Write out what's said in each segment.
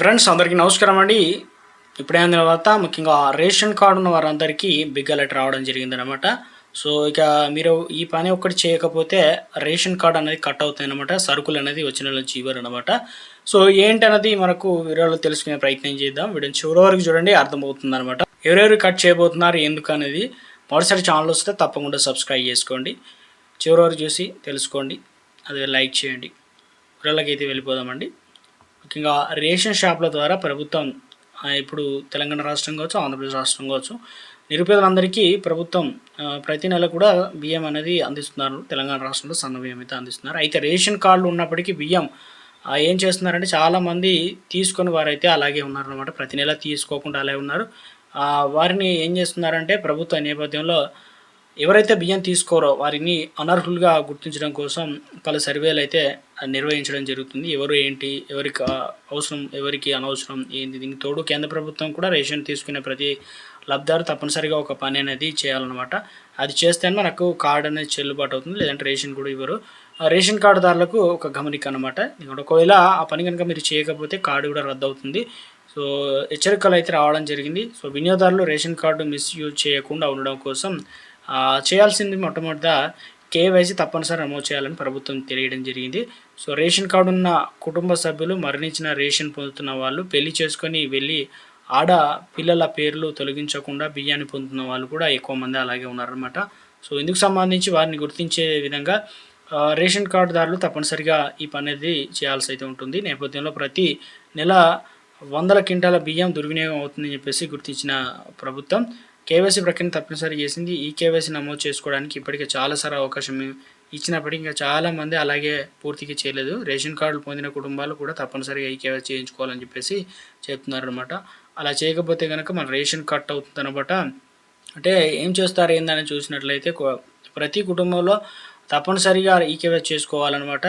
Friends అందరికీ నమస్కారం అండి. ఇప్పుడైన తర్వాత ముఖ్యంగా రేషన్ కార్డు ఉన్న వారందరికీ బిగ్ అలర్ట్ రావడం జరిగిందనమాట సో ఇక మీరు ఈ పని ఒక్కటి చేయకపోతే రేషన్ కార్డు అనేది కట్ అవుతాయి అనమాట సరుకులు అనేది వచ్చిన నుంచి ఇవ్వరు అనమాట సో ఏంటన్నది మనకు వివరాలు తెలుసుకునే ప్రయత్నం చేద్దాం. వీడియో చివరి వరకు చూడండి అర్థమవుతుంది అనమాట ఎవరెవరు కట్ చేయబోతున్నారు ఎందుకు అనేది మొదటిసారి ఛానల్ వస్తే తప్పకుండా సబ్స్క్రైబ్ చేసుకోండి. చివరి వరకు చూసి తెలుసుకోండి. అదే లైక్ చేయండి. వివరాలకి అయితే వెళ్ళిపోదామండి. ముఖ్యంగా రేషన్ షాపుల ద్వారా ప్రభుత్వం ఇప్పుడు తెలంగాణ రాష్ట్రం కావచ్చు ఆంధ్రప్రదేశ్ రాష్ట్రం కావచ్చు నిరుపేదలందరికీ ప్రభుత్వం ప్రతి నెల కూడా బియ్యం అనేది అందిస్తున్నారు. తెలంగాణ రాష్ట్రంలో సన్న బియ్యం అయితే అందిస్తున్నారు. అయితే రేషన్ కార్డులు ఉన్నప్పటికీ బియ్యం ఏం చేస్తున్నారంటే చాలామంది తీసుకొని వారైతే అలాగే ఉన్నారనమాట ప్రతి నెల తీసుకోకుండా అలాగే ఉన్నారు. వారిని ఏం చేస్తున్నారంటే ప్రభుత్వ నేపథ్యంలో ఎవరైతే బియ్యం తీసుకోరో వారిని అనర్హులుగా గుర్తించడం కోసం పలు సర్వేలు అయితే నిర్వహించడం జరుగుతుంది. ఎవరు ఏంటి ఎవరికి అవసరం ఎవరికి అనవసరం ఏంటి దీనికి తోడు కేంద్ర ప్రభుత్వం కూడా రేషన్ తీసుకునే ప్రతి లబ్ధారు తప్పనిసరిగా ఒక పని అనేది చేయాలన్నమాట. అది చేస్తేనే మనకు కార్డు అనేది చెల్లుబాటు అవుతుంది. లేదంటే రేషన్ కూడా ఇవ్వరు. రేషన్ కార్డుదారులకు ఒక గమనిక అనమాట ఒకవేళ ఆ పని కనుక మీరు చేయకపోతే కార్డు కూడా రద్దు అవుతుంది సో హెచ్చరికలు అయితే రావడం జరిగింది. సో వినియోగదారులు రేషన్ కార్డు మిస్యూజ్ చేయకుండా ఉండడం కోసం చేయాల్సింది మొట్టమొదట కేవైసీ తప్పనిసరి నమోదు చేయాలని ప్రభుత్వం తెలియడం జరిగింది. సో రేషన్ కార్డు ఉన్న కుటుంబ సభ్యులు మరణించిన రేషన్ పొందుతున్న వాళ్ళు పెళ్ళి చేసుకొని వెళ్ళి ఆడ పిల్లల పేర్లు తొలగించకుండా బియ్యాన్ని పొందుతున్న వాళ్ళు కూడా ఎక్కువ మంది అలాగే ఉన్నారనమాట సో ఇందుకు సంబంధించి వారిని గుర్తించే విధంగా రేషన్ కార్డుదారులు తప్పనిసరిగా ఈ పని అనేది చేయాల్సి అయితే ఉంటుంది. నేపథ్యంలో ప్రతి నెల వందల క్వింటాల బియ్యం దుర్వినియోగం అవుతుందని చెప్పేసి గుర్తించిన ప్రభుత్వం కేవైసీ ప్రక్రియను తప్పనిసరి చేసింది. ఈ కేవైసీ నమోదు చేసుకోవడానికి ఇప్పటికే చాలాసార్లు అవకాశం ఇచ్చినప్పటికీ ఇంకా చాలామంది అలాగే పూర్తిగా చేయలేదు. రేషన్ కార్డులు పొందిన కుటుంబాలు కూడా తప్పనిసరిగా ఈ కేవైసీ చేయించుకోవాలని చెప్పేసి చెప్తున్నారు అనమాట అలా చేయకపోతే కనుక మన రేషన్ కట్ అవుతుంది అనమాట అంటే ఏం చేస్తారు ఏందని చూసినట్లయితే ప్రతి కుటుంబంలో తప్పనిసరిగా ఈకేవై చేసుకోవాలన్నమాట.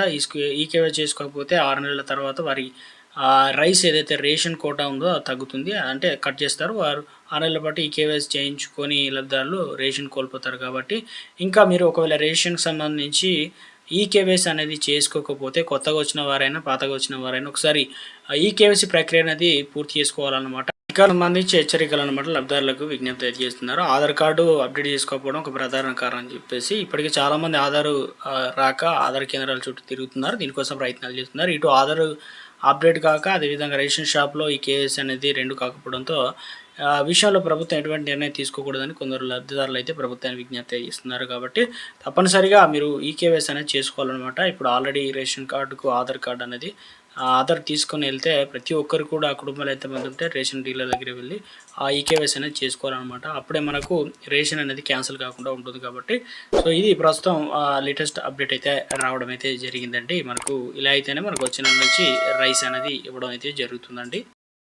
ఈకేవై చేసుకోకపోతే ఆరు నెలల తర్వాత వారి రైస్ ఏదైతే రేషన్ కోటా ఉందో అది తగ్గుతుంది. అంటే కట్ చేస్తారు. వారు ఆరు నెలల పాటు ఈ కేవైసీ చేయించుకొని లబ్ధారులు రేషన్ కోల్పోతారు కాబట్టి ఇంకా మీరు ఒకవేళ రేషన్కి సంబంధించి ఈ కేవైసీ అనేది చేసుకోకపోతే కొత్తగా వచ్చిన వారైనా పాతగా వచ్చిన వారైనా ఒకసారి ఈ కేవైసీ ప్రక్రియ అనేది పూర్తి చేసుకోవాలన్నమాట. ఇంకా సంబంధించి హెచ్చరికలు అనమాట లబ్ధారులకు విజ్ఞప్తి అయితే చేస్తున్నారు ఆధార్ కార్డు అప్డేట్ చేసుకోకపోవడం ఒక ప్రధాన కారణం అని చెప్పేసి ఇప్పటికే చాలామంది ఆధారు ఆధార్ రాక ఆధార్ కేంద్రాల చుట్టూ తిరుగుతున్నారు. దీనికోసం ప్రయత్నాలు చేస్తున్నారు. ఇటు ఆధార్ అప్డేట్ కాక అదేవిధంగా రేషన్ షాప్లో ఈ కేఎస్ అనేది రెండు కాకపోవడంతో ఆ విషయంలో ప్రభుత్వం ఎటువంటి నిర్ణయం తీసుకోకూడదని కొందరు లబ్ధిదారులు అయితే ప్రభుత్వాన్ని విజ్ఞప్తి చేస్తున్నారు కాబట్టి తప్పనిసరిగా మీరు ఈ అనేది చేసుకోవాలన్నమాట. ఇప్పుడు ఆల్రెడీ రేషన్ కార్డుకు ఆధార్ కార్డు అనేది ఆధార్ తీసుకొని వెళ్తే ప్రతి ఒక్కరు కూడా ఆ కుటుంబాలు ఎంతమంది ఉంటే రేషన్ డీలర్ దగ్గర వెళ్ళి ఆ ఈకేవైసీ అనేది చేసుకోవాలన్నమాట. అప్పుడే మనకు రేషన్ అనేది క్యాన్సిల్ కాకుండా ఉంటుంది కాబట్టి. సో ఇది ప్రస్తుతం లేటెస్ట్ అప్డేట్ అయితే రావడం అయితే జరిగిందండి. మనకు ఇలా అయితేనే మనకు వచ్చిన నుంచి రైస్ అనేది ఇవ్వడం అయితే జరుగుతుందండి.